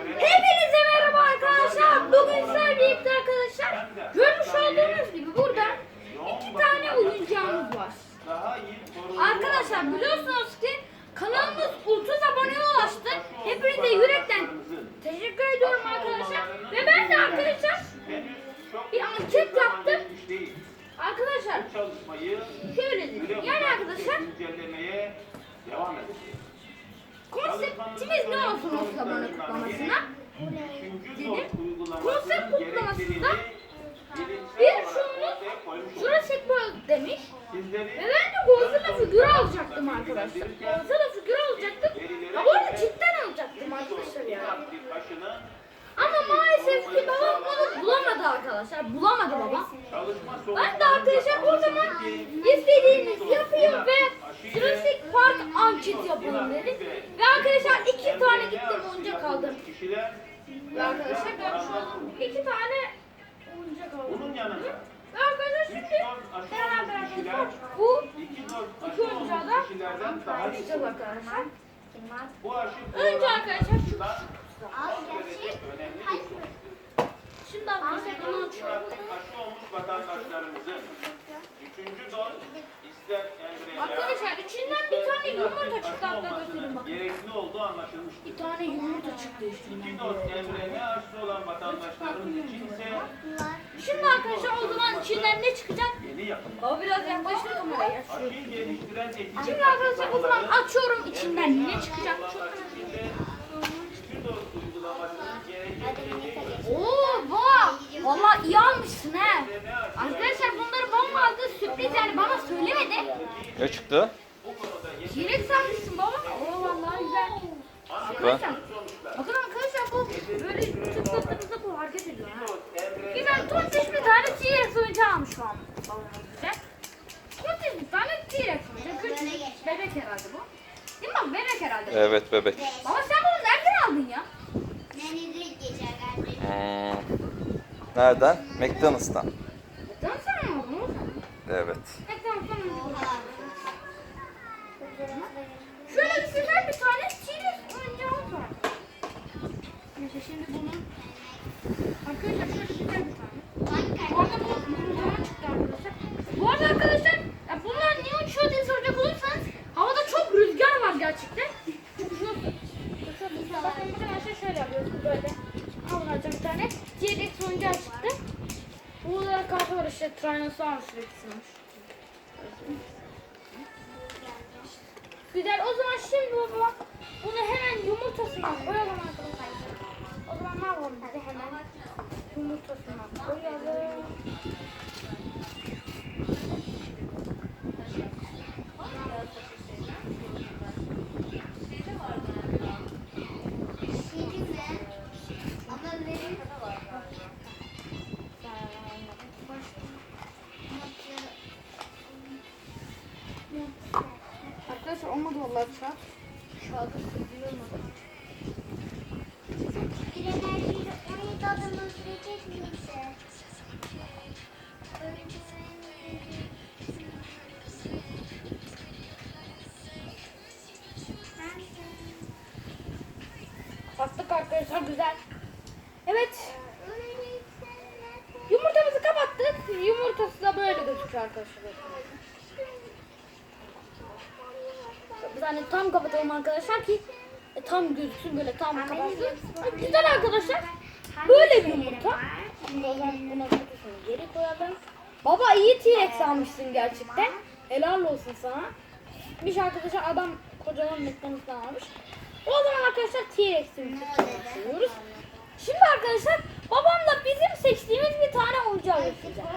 Hepinize merhaba arkadaşlar. Bugün sizlerle birlikte arkadaşlar görmüş olduğunuz gibi burada iki tane oyuncağımız var. Arkadaşlar biliyorsunuz ki kanalımız 30 aboneye ulaştı. Hepinize yürekten teşekkür ediyorum arkadaşlar. Ve ben de arkadaşlar bir anket yaptım. Arkadaşlar şöyle dedim. Yani arkadaşlar devam edeceğiz. Konseptimiz ne olsun 30 abone kutlamasına? Konsept kutlamasında bir şunluk. Jurassic World demiş. Ve ben de Godzilla figürü alacaktım arkadaşlar. Godzilla figürü alacaktım. Ha bu arada cidden alacaktım arkadaşlar ya. taşını Ama maalesef ki babam onu bulamadı arkadaşlar. Bulamadı baba. çalışma Ben de arkadaşlar o zaman istediğiniz yapıyor ve Jurassic Anket yapalım dedim. Ve arkadaşlar iki tane gittim oyuncak aldım. Ve arkadaşlar şu an iki tane oyuncak aldım. Ve arkadaşlar 3 şimdi beraber arkadaşlar bu 2 4 iki oyuncağı da açacağız arkadaşlar. Önce arkadaşlar şu önemli bir Şimdi arkadaşlar bunu açıyorum. aşı olmuş vatandaşlarımızın üçüncü doz ister embriyolar Arkadaşlar içinden bir tane yumurta çıktı hatta göstereyim bak. gerekli olduğu anlaşılmıştır. Bir tane yumurta çıktı üstünden. İki doz embriyoya aşısı olan vatandaşlarımız için ise Şimdi arkadaşlar o zaman içinden ne çıkacak? yeni yapım. Baba biraz yaklaştır kameraya. Aşıyı geliştiren etkili Şimdi arkadaşlar o zaman açıyorum içinden ne çıkacak? Çok Oo baba valla iyi almışsın he. Arkadaşlar bunları bana aldı sürpriz yani bana söylemedi. Ne çıktı? Çilek sanmışsın baba. Oo vallahi güzel. Arkadaşlar, bakın arkadaşlar bu böyle tıklattığınızda bu hareket ediyor ha. Bir ben tontiş bir tane T-Rex oyuncağı almış şu an babamız bize. Bir tane T-Rex oyuncağı. Küçük bebek herhalde bu. Değil mi? Bebek herhalde. Evet bebek. Baba sen bunu nereden aldın ya? Hmm. Nereden? McDonald's'tan. Sen mi aldın? Evet. Evet, tamam, tamam, tamam. Şöyle bir güzel bir tane T-Rex oyuncağımız var. Neyse şimdi bunu Arkadaşlar şöyle güzel bir tane. Bu arada bu yumurtadan çıktı arkadaşlar. Bu arada arkadaşlar ya bunlar niye uçuyor diye soracak olursanız havada çok rüzgar var gerçekten. Uçuyor. Uçuyor. Bakın bakın arkadaşlar şöyle yapıyoruz böyle. Alınacak bir tane. T-Rex oyuncağı çıktı. Var işte Tyrannosaurus Rex'miş. Güzel. O zaman şimdi baba bunu hemen yumurtasına koyalım arkadaşlar. O zaman ne yapalım de hemen yumurtasına koyalım. Kapattık arkadaşlar güzel. Evet. Yumurtamızı kapattık. Yumurtası da böyle gözüküyor arkadaşlar. Biz hani tam kapatalım arkadaşlar ki e, tam gözüksün böyle tam kapatsın. Güzel arkadaşlar. Böyle bir yumurta. Şimdi o zaman buna kutusunu geri koyalım. Baba iyi T-Rex almışsın gerçekten. Helal olsun sana. Bir arkadaşlar adam kocaman McDonald's'tan almış. O zaman arkadaşlar T-Rex'imizi seçiyoruz. Şimdi arkadaşlar babamla bizim seçtiğimiz bir tane oyuncağı göstereceğiz.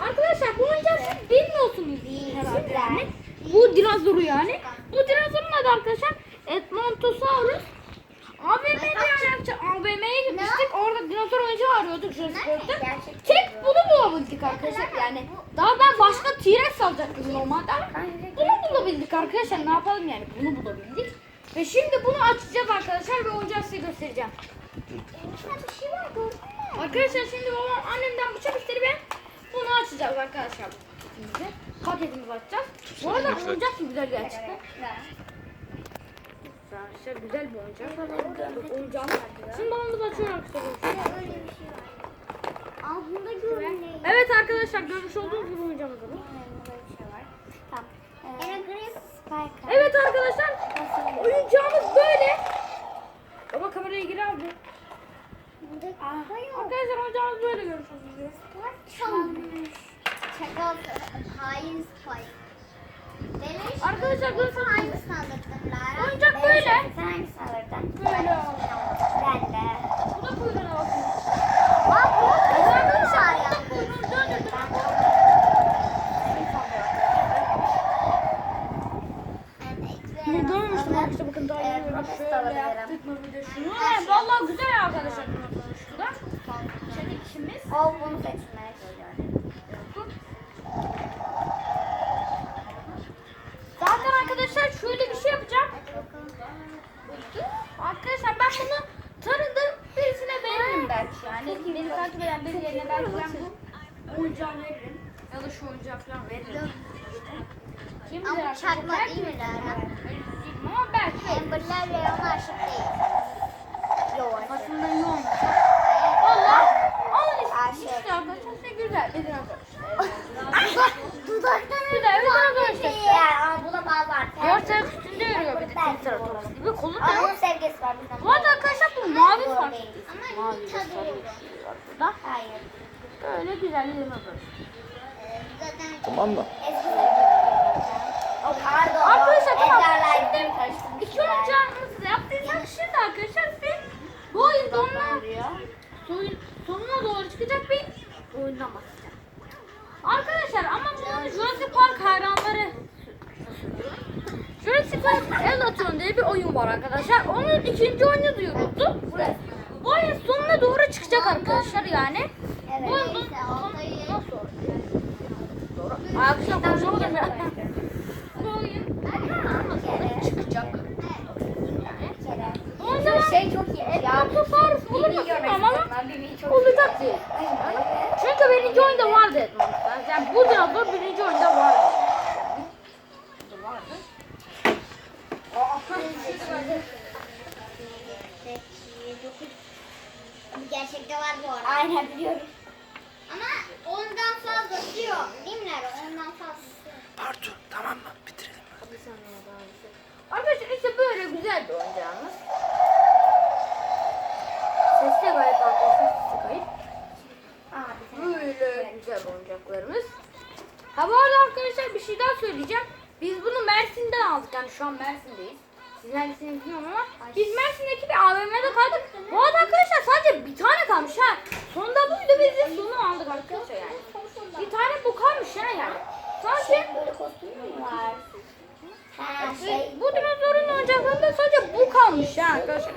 Arkadaşlar bu oyuncak siz bilmiyorsunuz herhalde yani. Bu dinozoru yani. Bu dinozorun adı arkadaşlar Edmontosaurus. AVM'de yani AVM'ye gitmiştik. Orada dinozor oyuncağı arıyorduk Jurassic World'da. Tek bunu bulabildik arkadaşlar yani. Daha ben başka T-Rex alacaktım normalde ama bunu bulabildik arkadaşlar. Ne yapalım yani bunu bulabildik. Ve şimdi bunu açacağız arkadaşlar ve oyuncağı size göstereceğim. Arkadaşlar şimdi babam annemden bıçak istedi ve bunu açacağız arkadaşlar. Paketimizi açacağız. Bu arada oyuncak güzel gerçekten. Arkadaşlar. Güzel bir oyuncak. Oyuncağımız. Şimdi babamız açıyor arkadaşlar. Öyle bir şey görünüyor. Evet arkadaşlar görmüş olduğunuz gibi oyuncağımız bu. Böyle bir şey var. Tamam. Ee. Evet arkadaşlar oyuncağımız böyle. Baba kameraya gir abi. Arkadaşlar oyuncağımız böyle görmüş olduğunuz gibi. Çakal. Hain Spike. Arkadaşlar görüyorsunuz. hangisini alırdın Lara? Oyuncak Beleş. böyle. Sen hangisini alırdın? Böyle. Ben de. Bu da kuyruğuna bakın. Bak bu. Kızarmış Bu ya. da kuyruğunu döndürdüm. Ben Ne görmüştüm arkadaşlar bakın daha yeni bak şöyle yaptık mı bir de şunu. Vallahi güzel arkadaşlar bunu konuştular. Şimdi işimiz. O bunu seçmeye çalışıyorum. Zaten arkadaşlar şöyle bir şey yapacağım. Arkadaşlar ben bunu tanıdım birisine veririm belki yani. Beni takip eden biri yerine belki ben bu oyuncağı veririm. Ya da şu oyuncağı falan veririm. Kim bilir Ama arkadaşlar, çakma belki değil mi Lara? veririm Ama belki veririm. Amberler Leon aşık değil. Yok. Aslında iyi olmuş. Valla alın işte. Arkadaşlar size güzel. Edin arkadaşlar. Dudaktan Bir de evet arkadaşlar. Yani ama buna bazı artık. Görsel üstünde yürüyor bir de Triceratops gibi. Kolu da Ama yok. onun sevgisi var bizden. Bu arada arkadaşlar bu mavi Doğru fark. değil. Mavi ve sarı bir şey var burada. Hayır. Böyle güzel elime böyle. Ee, Zaten Tamam mı? Arkadaşlar tamam. Şimdi iki oyuncağımızı yaptıysak şimdi arkadaşlar size bu oyun sonuna, soyun, sonuna doğru çıkacak bir oyundan bahsedeceğim. Arkadaşlar ama bunu Jurassic Park hayranları Jurassic Park Elatron diye bir oyun var arkadaşlar. Onun ikinci oyunu duyuruldu. Bu oyun sonuna doğru çıkacak arkadaşlar yani. Evet. Bu oyun Neyse, Altay'ı- nasıl olur? Arkadaşlar konuşamadım ya. Çıkacak. O zaman Şey çok iyi. Edmonton olur mu bilmiyorum ama olacak diye. Çünkü birinci oyunda vardı Edmonton. Yani bu dinozor birinci oyunda vardı. Vardı. Gerçekte var bu arada. Aynen biliyorum. Ama ondan fazlası yok. Değil mi Ondan fazlası. Bartu tamam mı? Bitirelim. Arkadaşlar işte böyle güzel bir oyuncağımız. Sesi de gayet arkadaşlar sesi kayıp. Böyle güzel oyuncaklarımız. Ha bu arada arkadaşlar bir şey daha söyleyeceğim. Biz bunu Mersin'den aldık yani şu an Mersin'deyiz. Siz neredesiniz bilmiyorum ama biz Mersin'deki bir AVM'de kaldık. Bu arada arkadaşlar sadece bir tane kalmış ha. Sonunda buydu biz de sonu aldık arkadaşlar yani. Bir tane bu kalmış ha yani. Sadece Böyle kostüm mü var? Ha şey. bu dinozorun oyuncaklarında sadece bu kalmış ha arkadaşlar.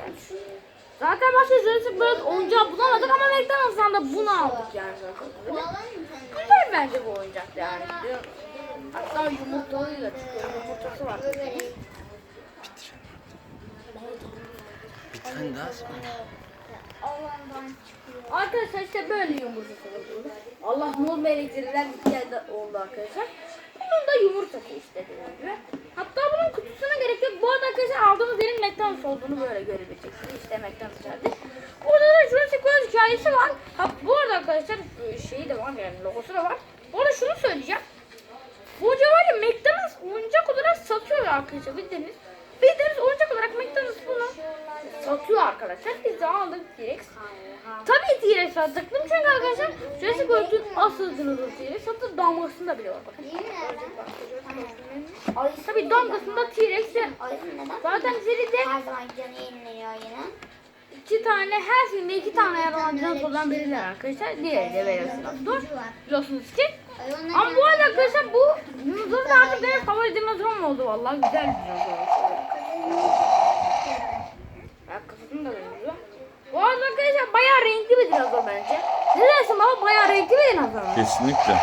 Zaten başka Jurassic World oyuncağı bulamadık ama McDonald's'tan da bunu aldık yani. Güzel bence bu oyuncak yani. Hatta yumurtalıyla çıkıyor. Yumurtası var. Bir tane daha sonra. Alandan çıkıyor. Arkadaşlar işte böyle yumurtası var. Allah mol elektrikler gitti geldi oldu arkadaşlar. Bunun da yumurtası işte dediğim gibi. Hatta bunun kutusuna gerek yok. Bu arada arkadaşlar aldığımız yerin McDonald's olduğunu böyle görebileceksiniz. İşte McDonald's geldi. Burada da Jurassic World hikayesi var. Ha, bu arada arkadaşlar şu şeyi de var yani logosu da var. Bu arada şunu söyleyeceğim. Bu hoca var ya McDonald's oyuncak olarak satıyor arkadaşlar bildiğiniz. Bildiğiniz oyuncak olarak McDonald's bunu satıyor arkadaşlar. Biz de aldık T-Rex. Tabii T-Rex çünkü arkadaşlar Jurassic World'un asıl dinozor T-Rex. Hatta damgasında bile var bakın. Ay, Tabii damgasında T-Rex ve neden? zaten seride Her zaman canı yeniliyor yine. iki tane her filmde iki tane yer olan dinozordan biriler arkadaşlar. Diğeri de Velociraptor. Biliyorsunuz ki. Ama bu arada arkadaşlar bu dinozor da artık benim favori dinozorum oldu vallahi güzel bir dinozor. Da. Bu arada arkadaşlar bayağı renkli bir dinozor bence. Ne dersin baba bayağı renkli bir dinozor mu? Kesinlikle.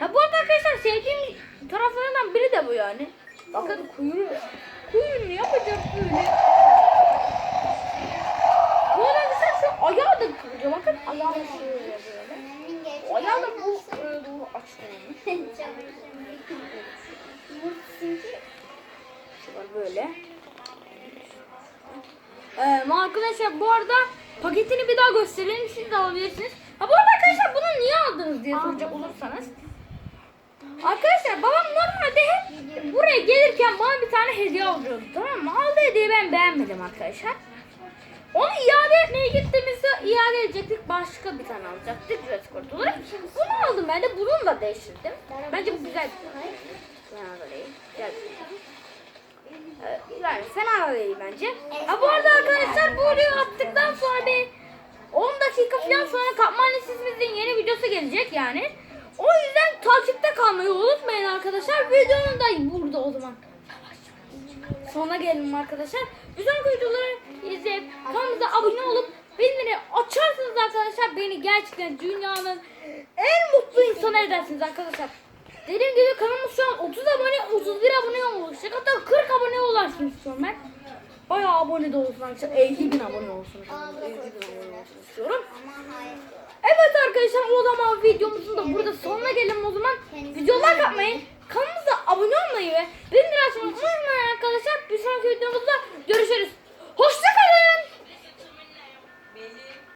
Ha bu arada arkadaşlar sevdiğim taraflarından biri de bu yani. Bakın kuyruğu. Kuyruğunu yapacak böyle. Bu arada arkadaşlar şu ayağı da kıvırıyor. Bakın ayağı da şöyle böyle. Ayağı da bu e, bu açılıyor. var böyle. Ee, arkadaşlar bu arada paketini bir daha gösterelim siz de alabilirsiniz. Ha bu arada arkadaşlar bunu niye aldınız diye soracak olursanız. Arkadaşlar babam normalde hep buraya gelirken bana bir tane hediye alıyordu tamam mı? Aldığı hediyeyi ben beğenmedim arkadaşlar. Onu iade etmeye gittiğimizde iade edecektik. Başka bir tane alacaktık Jurassic World olarak. Bunu aldım ben de. Bununla değiştirdim. Bence bu güzel. Ben alayım. Güzel. Yani sen alayım bence. Ha, bu arada arkadaşlar bu videoyu attıktan sonra bir 10 dakika falan sonra Kapma Annesizimizin yeni videosu gelecek yani. O yüzden takipte kalmayı unutmayın arkadaşlar. Videonun da burada o zaman. Sona gelelim arkadaşlar. Güzel videoları izleyip kanalımıza abone olup bildirimleri açarsanız arkadaşlar beni gerçekten dünyanın en mutlu insanı edersiniz arkadaşlar. Dediğim gibi kanalımız şu an 30 abone 31 abone olacak. Hatta 40 abone ulaşsın istiyorum ben. Bayağı abone de olsun arkadaşlar. 50 bin abone olsun. 50 bin abone olsun istiyorum. Evet arkadaşlar o zaman videomuzun da burada sonuna gelelim o zaman. Videolar yapmayı, kanalımıza abone olmayı ve bildirim açmayı unutmayın arkadaşlar. Bir sonraki videomuzda görüşürüz.